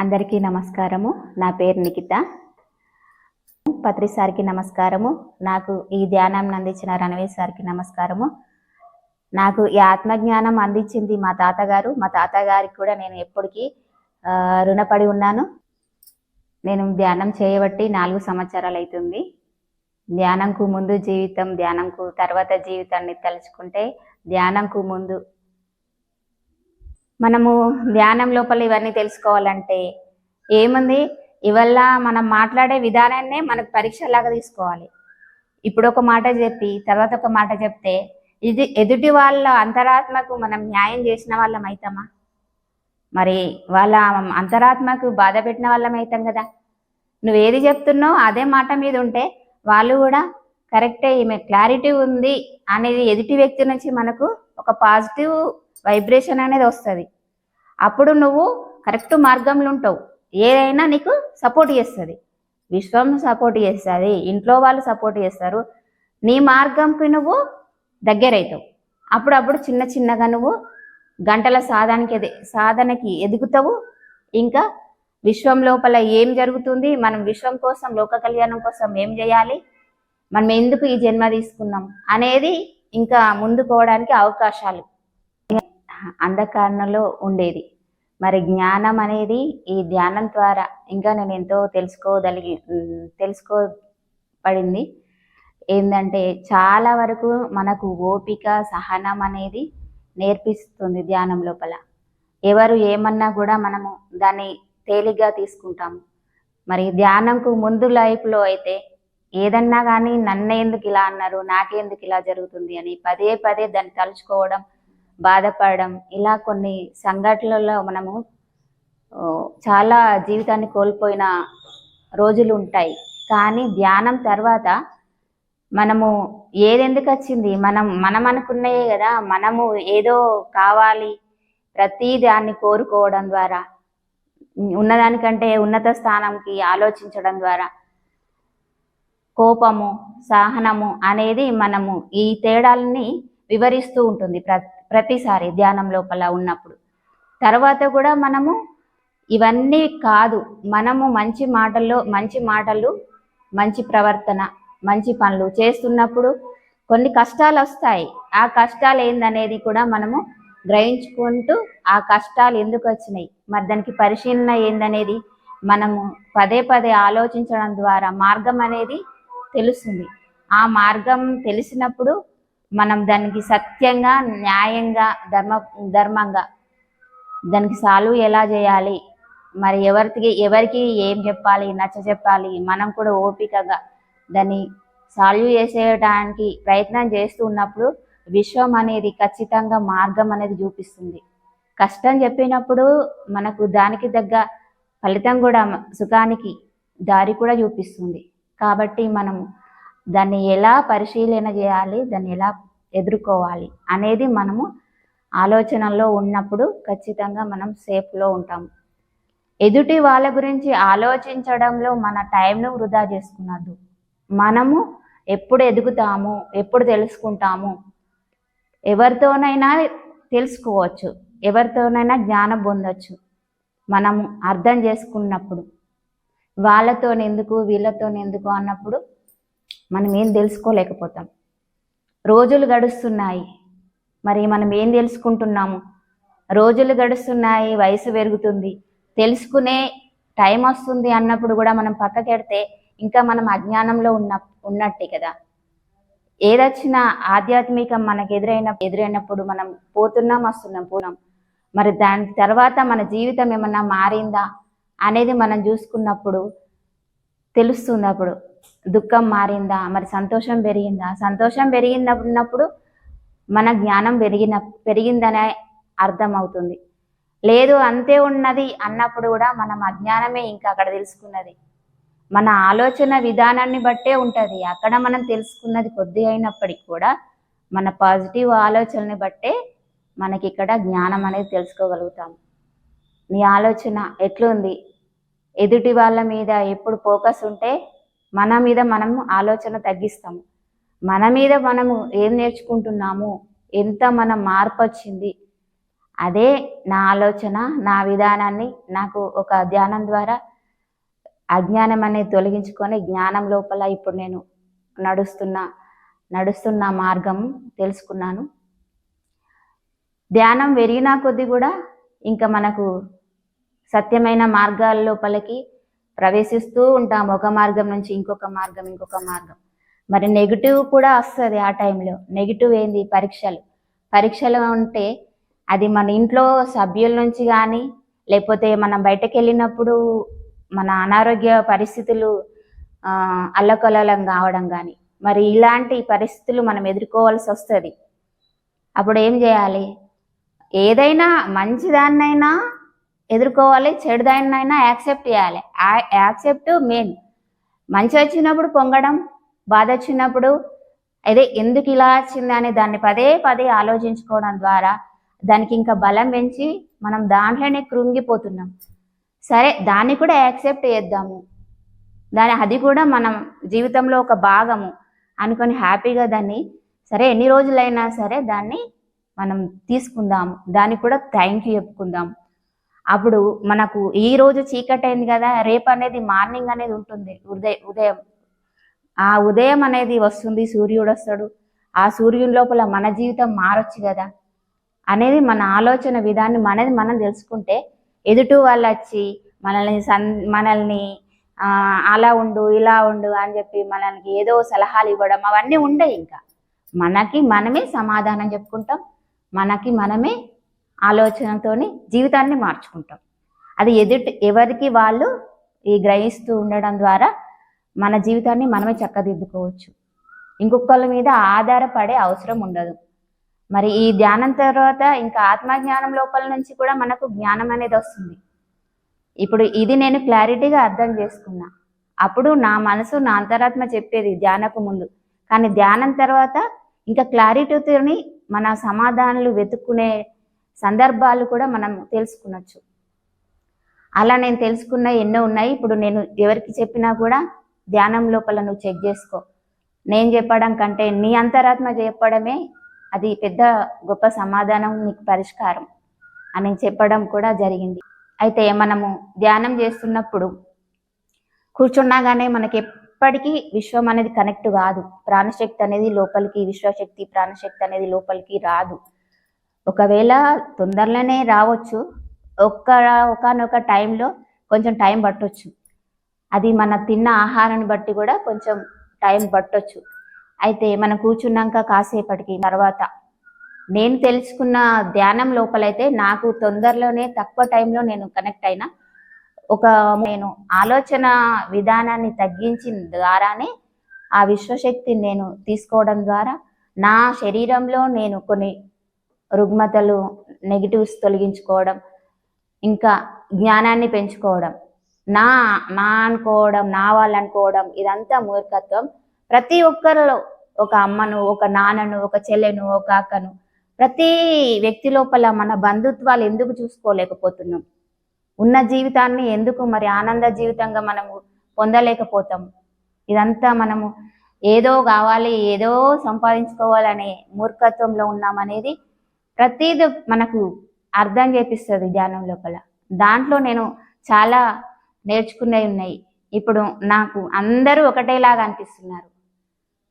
అందరికీ నమస్కారము. నా పేరు నిఖిత. పత్రి సార్కి నమస్కారము. నాకు ఈ ధ్యానం అందించిన రణవీర్ సార్కి నమస్కారము. నాకు ఈ ఆత్మజ్ఞానం అందించింది మా తాతగారు. మా తాతగారికి కూడా నేను ఎప్పటికీ రుణపడి ఉన్నాను. నేను ధ్యానం చేయబట్టి నాలుగు సంవత్సరాలు అవుతుంది ధ్యానంకు ముందు జీవితం ధ్యానంకు తర్వాత జీవితాన్ని తలుచుకుంటే ధ్యానంకు ముందు మనము ధ్యానం లోపల ఇవన్నీ తెలుసుకోవాలంటే ఏముంది? ఇవల్ల మనం మాట్లాడే విధానాన్నే మనకు పరీక్షలాగా తీసుకోవాలి. ఇప్పుడు ఒక మాట చెప్పి తర్వాత ఒక మాట చెప్తే ఇది ఎదుటి వాళ్ళ అంతరాత్మకు మనం న్యాయం చేసిన వాళ్ళం అవుతామా మరి వాళ్ళ అంతరాత్మకు బాధ పెట్టిన వాళ్ళం అవుతాం కదా? నువ్వు ఏది చెప్తున్నావు అదే మాట మీద ఉంటే వాళ్ళు కూడా కరెక్టే ఈమె క్లారిటీ ఉంది అనేది ఎదుటి వ్యక్తి నుంచి మనకు ఒక పాజిటివ్ వైబ్రేషన్ అనేది వస్తుంది. అప్పుడు నువ్వు కరెక్ట్ మార్గంలో ఉంటావు. ఏదైనా నీకు సపోర్ట్ చేస్తుంది. విశ్వం సపోర్ట్ చేస్తుంది. ఇంట్లో వాళ్ళు సపోర్ట్ చేస్తారు. నీ మార్గంకి నువ్వు దగ్గరవుతావు. అప్పుడప్పుడు చిన్న చిన్నగా నువ్వు గంటల సాధనకి సాధనకి ఎదుగుతావు. ఇంకా విశ్వం లోపల ఏం జరుగుతుంది? మనం విశ్వం కోసం లోక కళ్యాణం కోసం ఏం చేయాలి? మనం ఎందుకు ఈ జన్మ తీసుకున్నాం? అనేది ఇంకా ముందుకోవడానికి అవకాశాలు. అంధకారణలో ఉండేది. మరి జ్ఞానం అనేది ఈ ధ్యానం ద్వారా ఇంకా నేను ఎంతో తెలుసుకోదలిగి తెలుసుకోబడింది. ఏంటంటే చాలా వరకు మనకు ఓపిక సహనం అనేది నేర్పిస్తుంది ధ్యానం లోపల. ఎవరు ఏమన్నా కూడా మనము దాన్ని తేలిగ్గా తీసుకుంటాము. మరి ధ్యానంకు ముందు లైఫ్లో అయితే ఏదన్నా కానీ నన్ను ఎందుకు ఇలా అన్నారు నాకెందుకు ఇలా జరుగుతుంది అని పదే పదే దాన్ని తలుచుకోవడం బాధపడడం ఇలా కొన్ని సంఘటనలలో మనము చాలా జీవితాన్ని కోల్పోయిన రోజులు ఉంటాయి. కానీ ధ్యానం తర్వాత మనము ఏదెందుకు వచ్చింది? మనం మనం అనుకున్నాయే కదా. మనము ఏదో కావాలి ప్రతి దాన్ని కోరుకోవడం ద్వారా ఉన్నదానికంటే ఉన్నత స్థానంకి ఆలోచించడం ద్వారా. కోపము సహనము అనేది మనము ఈ తేడాలని వివరిస్తూ ఉంటుంది ప్ర ప్రతిసారి ధ్యానం లోపల ఉన్నప్పుడు. తర్వాత కూడా మనము ఇవన్నీ కాదు మనము మంచి మాటల్లో మంచి మాటలు మంచి ప్రవర్తన మంచి పనులు చేస్తున్నప్పుడు కొన్ని కష్టాలు వస్తాయి. ఆ కష్టాలు ఏందనేది కూడా మనము గ్రహించుకుంటూ ఆ కష్టాలు ఎందుకు వచ్చినాయి? మరి దానికి పరిశీలన ఏందనేది మనము పదే పదే ఆలోచించడం ద్వారా మార్గం అనేది తెలుస్తుంది. ఆ మార్గం తెలిసినప్పుడు మనం దానికి సత్యంగా న్యాయంగా ధర్మ ధర్మంగా దానికి సాల్వ్ ఎలా చేయాలి? మరి ఎవరికి ఎవరికి ఏం చెప్పాలి నచ్చ చెప్పాలి మనం కూడా ఓపికగా దాన్ని సాల్వ్ చేసేయడానికి ప్రయత్నం చేస్తూ ఉన్నప్పుడు విశ్వం అనేది ఖచ్చితంగా మార్గం అనేది చూపిస్తుంది. కష్టం చెప్పినప్పుడు మనకు దానికి తగ్గ ఫలితం కూడా సుఖానికి దారి కూడా చూపిస్తుంది. కాబట్టి మనము దాన్ని ఎలా పరిశీలన చేయాలి దాన్ని ఎలా ఎదుర్కోవాలి అనేది మనము ఆలోచనలో ఉన్నప్పుడు ఖచ్చితంగా మనం సేఫ్లో ఉంటాము. ఎదుటి వాళ్ళ గురించి ఆలోచించడంలో మన టైంను వృధా చేసుకున్నద్దు మనము ఎప్పుడు ఎదుగుతాము ఎప్పుడు తెలుసుకుంటాము ఎవరితోనైనా తెలుసుకోవచ్చు ఎవరితోనైనా జ్ఞానం పొందొచ్చు. మనము అర్థం చేసుకున్నప్పుడు వాళ్ళతో ఎందుకు వీళ్ళతో ఎందుకు అన్నప్పుడు మనం ఏం తెలుసుకోలేకపోతాం. రోజులు గడుస్తున్నాయి. మరి మనం ఏం తెలుసుకుంటున్నాము? రోజులు గడుస్తున్నాయి వయసు పెరుగుతుంది. తెలుసుకునే టైం వస్తుంది అన్నప్పుడు కూడా మనం పక్కకెడితే ఇంకా మనం అజ్ఞానంలో ఉన్న ఉన్నట్టే కదా. ఏదొచ్చిన ఆధ్యాత్మికం మనకు ఎదురైన ఎదురైనప్పుడు మనం పోతున్నాం వస్తున్నాం పోనాం మరి దాని తర్వాత మన జీవితం ఏమన్నా మారిందా అనేది మనం చూసుకున్నప్పుడు తెలుస్తుంది అప్పుడు. దుఃఖం మారిందా? మరి సంతోషం పెరిగిందా? సంతోషం పెరిగినప్పుడు మన జ్ఞానం పెరిగిన పెరిగిందనే అర్థం అవుతుంది. లేదు అంతే ఉన్నది అన్నప్పుడు కూడా మనం అజ్ఞానమే ఇంకా అక్కడ తెలుసుకున్నది. మన ఆలోచన విధానాన్ని బట్టే ఉంటుంది. అక్కడ మనం తెలుసుకున్నది కొద్ది అయినప్పటికీ కూడా మన పాజిటివ్ ఆలోచనని బట్టే మనకి ఇక్కడ జ్ఞానం అనేది తెలుసుకోగలుగుతాం. నీ ఆలోచన ఎట్లుంది? ఎదుటి వాళ్ళ మీద ఎప్పుడు ఫోకస్ ఉంటే మన మీద మనము ఆలోచన తగ్గిస్తాము. మన మీద మనము ఏం నేర్చుకుంటున్నాము? ఎంత మన మార్పు వచ్చింది? అదే నా ఆలోచన నా విధానాన్ని నాకు ఒక ధ్యానం ద్వారా అజ్ఞానం అనేది తొలగించుకొని జ్ఞానం లోపల ఇప్పుడు నేను నడుస్తున్న నడుస్తున్న మార్గం తెలుసుకున్నాను. ధ్యానం పెరిగినా కొద్దీ కూడా ఇంకా మనకు సత్యమైన మార్గాల లోపలికి ప్రవేశిస్తూ ఉంటాం. ఒక మార్గం నుంచి ఇంకొక మార్గం ఇంకొక మార్గం. మరి నెగిటివ్ కూడా వస్తుంది ఆ టైంలో నెగిటివ్ ఏంది? పరీక్షలు. పరీక్షలు ఉంటే అది మన ఇంట్లో సభ్యుల నుంచి కానీ లేకపోతే మనం బయటకు వెళ్ళినప్పుడు మన అనారోగ్య పరిస్థితులు అల్లకలలం అల్లకల్లోలం కావడం కానీ మరి ఇలాంటి పరిస్థితులు మనం ఎదుర్కోవాల్సి వస్తుంది. అప్పుడు ఏం చేయాలి? ఏదైనా మంచిదాన్నైనా ఎదుర్కోవాలి చెడుదాన్నైనా యాక్సెప్ట్ చేయాలి. Accept main. మంచి వచ్చినప్పుడు పొంగడం బాధ వచ్చినప్పుడు అదే ఎందుకు ఇలా వచ్చింది అని దాన్ని పదే పదే ఆలోచించుకోవడం ద్వారా దానికి ఇంకా బలం పెంచి మనం దాంట్లోనే కృంగిపోతున్నాం. సరే దాన్ని కూడా యాక్సెప్ట్ చేద్దాము. దాని అది కూడా మనం జీవితంలో ఒక భాగము అనుకొని హ్యాపీగా దాన్ని సరే ఎన్ని రోజులైనా సరే దాన్ని మనం తీసుకుందాము. దానికి కూడా థ్యాంక్ యూ చెప్పుకుందాం అప్పుడు మనకు ఈ రోజు చీకటి అయింది కదా రేపు అనేది మార్నింగ్ అనేది ఉంటుంది ఉదయ ఉదయం. ఆ ఉదయం అనేది వస్తుంది సూర్యుడు వస్తాడు. ఆ సూర్యుని లోపల మన జీవితం మారొచ్చు కదా అనేది మన ఆలోచన విధాన్ని మనది మనం తెలుసుకుంటే ఎదుటి వాళ్ళు వచ్చి మనల్ని సన్ మనల్ని అలా ఉండు ఇలా ఉండు అని చెప్పి మనల్ని ఏదో సలహాలు ఇవ్వడం అవన్నీ ఉండవు ఇంకా. మనకి మనమే సమాధానం చెప్పుకుంటాం మనకి మనమే ఆలోచనతోని జీవితాన్ని మార్చుకుంటాం. అది ఎదుటి ఎవరికి వాళ్ళు ఈ గ్రహిస్తూ ఉండడం ద్వారా మన జీవితాన్ని మనమే చక్కదిద్దుకోవచ్చు. ఇంకొకళ్ళ మీద ఆధారపడే అవసరం ఉండదు. మరి ఈ ధ్యానం తర్వాత ఇంకా ఆత్మజ్ఞానం లోపల నుంచి కూడా మనకు జ్ఞానం అనేది వస్తుంది. ఇప్పుడు ఇది నేను క్లారిటీగా అర్థం చేసుకున్నా. అప్పుడు నా మనసు నా అంతరాత్మ చెప్పేది ధ్యానకు ముందు. కానీ ధ్యానం తర్వాత ఇంకా క్లారిటీతోని మన సమాధానాలు వెతుక్కునే సందర్భాలు కూడా మనం తెలుసుకునొచ్చు. అలా నేను తెలుసుకున్న ఎన్నో ఉన్నాయి. ఇప్పుడు నేను ఎవరికి చెప్పినా కూడా ధ్యానం లోపల నువ్వు చెక్ చేసుకో. నేను చెప్పడం కంటే నీ అంతరాత్మ చెప్పడమే అది పెద్ద గొప్ప సమాధానం నీకు పరిష్కారం అని చెప్పడం కూడా జరిగింది. అయితే మనము ధ్యానం చేస్తున్నప్పుడు కూర్చున్నాగానే మనకి ఎప్పటికీ విశ్వం అనేది కనెక్ట్ కాదు. ప్రాణశక్తి అనేది లోపలికి విశ్వశక్తి ప్రాణశక్తి అనేది లోపలికి రాదు. ఒకవేళ తొందరలోనే రావచ్చు ఒక్క ఒకనొక టైంలో కొంచెం టైం పట్టొచ్చు. అది మన తిన్న ఆహారాన్ని బట్టి కూడా కొంచెం టైం పట్టొచ్చు. అయితే మనం కూర్చున్నాక కాసేపటికి తర్వాత నేను తెలుసుకున్న ధ్యానం లోపలైతే నాకు తొందరలోనే తక్కువ టైంలో నేను కనెక్ట్ అయినా ఒక నేను ఆలోచన విధానాన్ని తగ్గించిన ద్వారానే ఆ విశ్వశక్తిని నేను తీసుకోవడం ద్వారా నా శరీరంలో నేను కొన్ని రుగ్మతలు నెగిటివ్స్ తొలగించుకోవడం ఇంకా జ్ఞానాన్ని పెంచుకోవడం. నా నా అనుకోవడం నా వాళ్ళు అనుకోవడం ఇదంతా మూర్ఖత్వం. ప్రతి ఒక్కరిలో ఒక అమ్మను ఒక నాన్నను ఒక చెల్లెను ఒక అక్కను ప్రతి వ్యక్తి లోపల మన బంధుత్వాలు ఎందుకు చూసుకోలేకపోతున్నాం? ఉన్న జీవితాన్ని ఎందుకు మరి ఆనంద జీవితంగా మనము పొందలేకపోతాం? ఇదంతా మనము ఏదో కావాలి ఏదో సంపాదించుకోవాలనే మూర్ఖత్వంలో ఉన్నామనేది ప్రతిది మనకు అర్థం చేపిస్తుంది ధ్యానం లోపల. దాంట్లో నేను చాలా నేర్చుకునేవి ఉన్నాయి. ఇప్పుడు నాకు అందరూ ఒకటేలాగా అనిపిస్తున్నారు.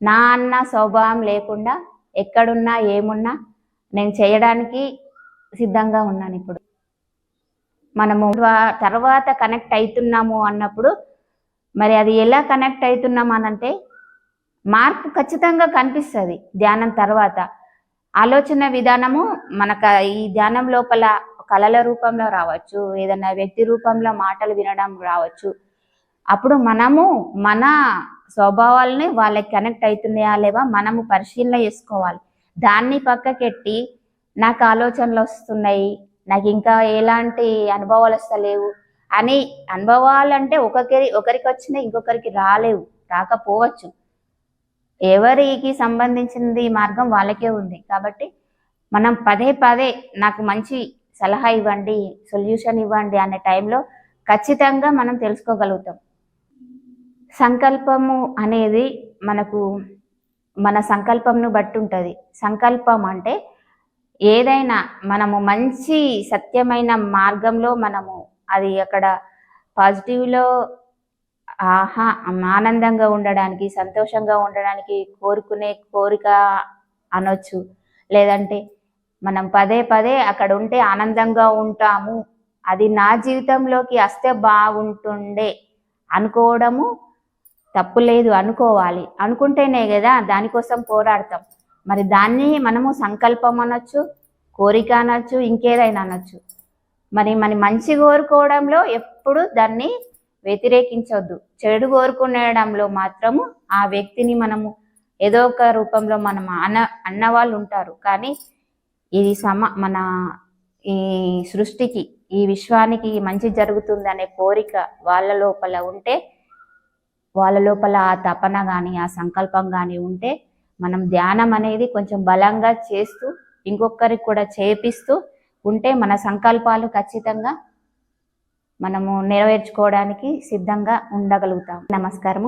నా అన్న స్వభావం లేకుండా ఎక్కడున్నా ఏమున్నా నేను చేయడానికి సిద్ధంగా ఉన్నాను ఇప్పుడు. మనము తర్వాత కనెక్ట్ అవుతున్నాము అన్నప్పుడు మరి అది ఎలా కనెక్ట్ అవుతున్నాం అనంటే మార్పు ఖచ్చితంగా కనిపిస్తుంది ధ్యానం తర్వాత. ఆలోచన విధానము మనకు ఈ ధ్యానం లోపల కళల రూపంలో రావచ్చు ఏదైనా వ్యక్తి రూపంలో మాటలు వినడం రావచ్చు. అప్పుడు మనము మన స్వభావాలని వాళ్ళకి కనెక్ట్ అవుతున్నాయా లేవా మనము పరిశీలన చేసుకోవాలి. దాన్ని పక్కకెట్టి నాకు ఆలోచనలు వస్తున్నాయి నాకు ఇంకా ఎలాంటి అనుభవాలు వస్తలేవు అని అనుభవాలు అంటే ఒకరికి ఒకరికి వచ్చినా ఇంకొకరికి రాలేవు రాకపోవచ్చు. ఎవరికి సంబంధించింది మార్గం వాళ్ళకే ఉంది. కాబట్టి మనం పదే పదే నాకు మంచి సలహా ఇవ్వండి సొల్యూషన్ ఇవ్వండి అనే టైంలో ఖచ్చితంగా మనం తెలుసుకోగలుగుతాం. సంకల్పము అనేది మనకు మన సంకల్పంను బట్టి ఉంటుంది. సంకల్పం అంటే ఏదైనా మనము మంచి సత్యమైన మార్గంలో మనము అది అక్కడ పాజిటివ్లో ఆహా ఆనందంగా ఉండడానికి సంతోషంగా ఉండడానికి కోరుకునే కోరిక అనొచ్చు. లేదంటే మనం పదే పదే అక్కడ ఉంటే ఆనందంగా ఉంటాము. అది నా జీవితంలోకి వస్తే బాగుంటుండే అనుకోవడము తప్పు లేదు అనుకోవాలి. అనుకుంటేనే కదా దానికోసం పోరాడతాం. మరి దాన్ని మనము సంకల్పం అనొచ్చు కోరిక అనొచ్చు ఇంకేదైనా అనొచ్చు. మరి మన మంచి కోరుకోవడంలో ఎప్పుడు దాన్ని వ్యతిరేకించవద్దు చెడు కోరుకునేయడంలో మాత్రము ఆ వ్యక్తిని మనము ఏదో ఒక రూపంలో మనం అన్న అన్నవాళ్ళు ఉంటారు కానీ ఇది సమ మన ఈ సృష్టికి ఈ విశ్వానికి మంచి జరుగుతుంది అనే కోరిక వాళ్ళ లోపల ఉంటే వాళ్ళ లోపల ఆ తపన కానీ ఆ సంకల్పం కానీ ఉంటే మనం ధ్యానం అనేది కొంచెం బలంగా చేస్తూ ఇంకొకరికి కూడా చేపిస్తూ ఉంటే మన సంకల్పాలు ఖచ్చితంగా మనము నెరవేర్చుకోవడానికి సిద్ధంగా ఉండగలుగుతాం. నమస్కారము.